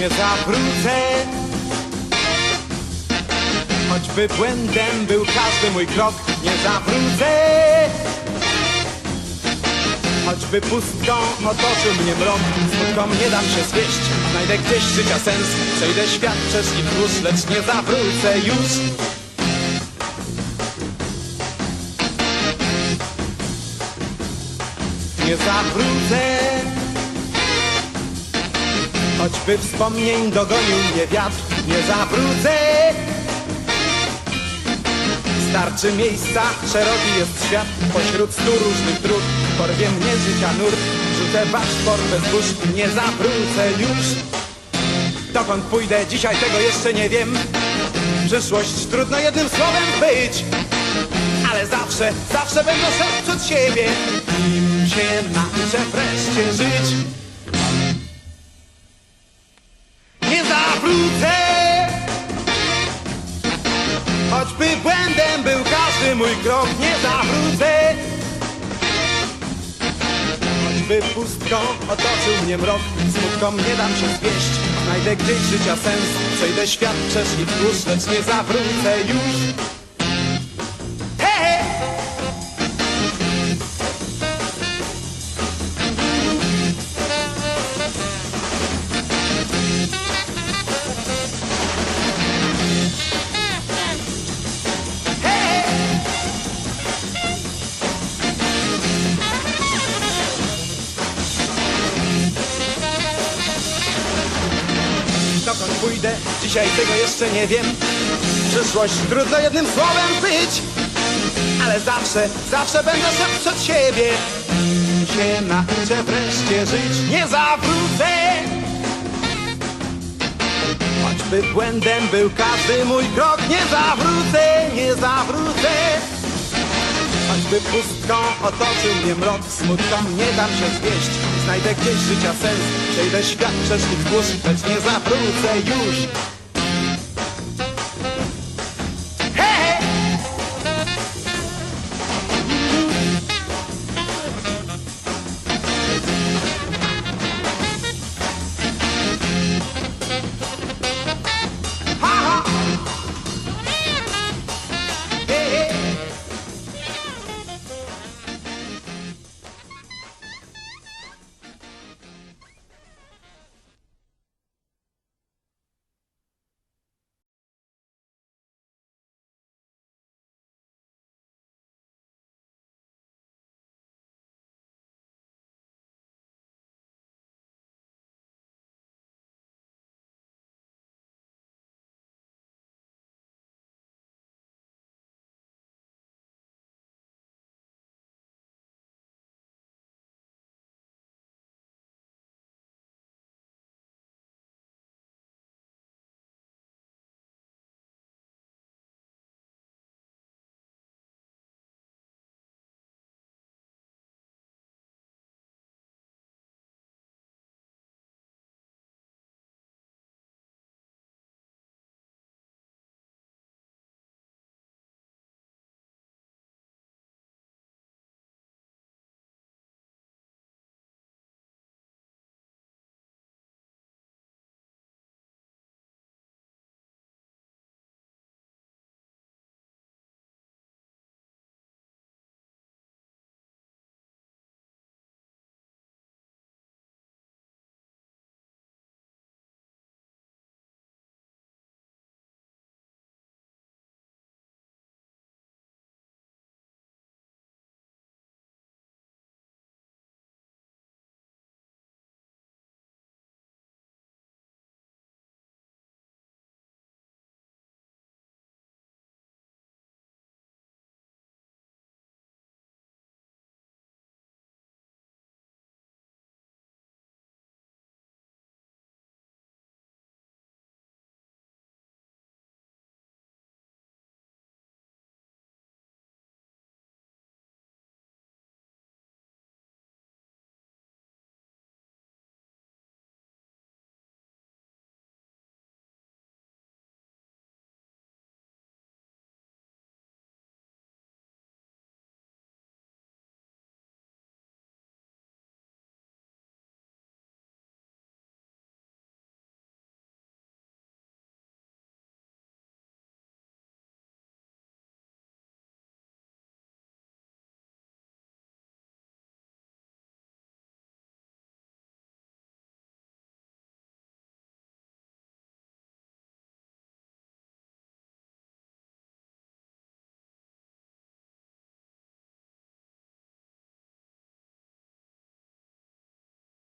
nie zawrócę. Choćby błędem był każdy mój krok Nie zawrócę. Choćby pustką otoczył mnie mrok Smutkom nie dam się zwieść Znajdę gdzieś życia sens. Przejdę świat przez i wzdłuż Lecz nie zawrócę już. Nie zawrócę Choćby wspomnień dogonił mnie wiatr Nie zawrócę Starczy miejsca, szeroki jest świat Pośród stu różnych dróg Porwie mnie życia nurt. Rzucę paszport bez burz Nie zawrócę już. Dokąd pójdę dzisiaj tego jeszcze nie wiem. Przyszłość trudno jednym słowem być Ale zawsze, zawsze będę szedł przed siebie. Nim się nauczę wreszcie żyć Zawrócę Choćby błędem był każdy mój krok Nie zawrócę. Choćby pustką otoczył mnie mrok Smutkom nie dam się zwieść. Znajdę gdzieś życia sens Przejdę świat przez i wzdłuż Lecz nie zawrócę już pójdę? Dzisiaj tego jeszcze nie wiem. Przyszłość trudno jednym słowem być Ale zawsze, zawsze będę szedł przed siebie. Się nauczę wreszcie żyć Nie zawrócę. Choćby błędem był każdy mój krok Nie zawrócę, nie zawrócę Choćby pustką otoczył mnie mrok Smutkom nie dam się zwieść Znajdę gdzieś życia sens Przejdę świat przez ich wzdłuż Lecz nie zawrócę już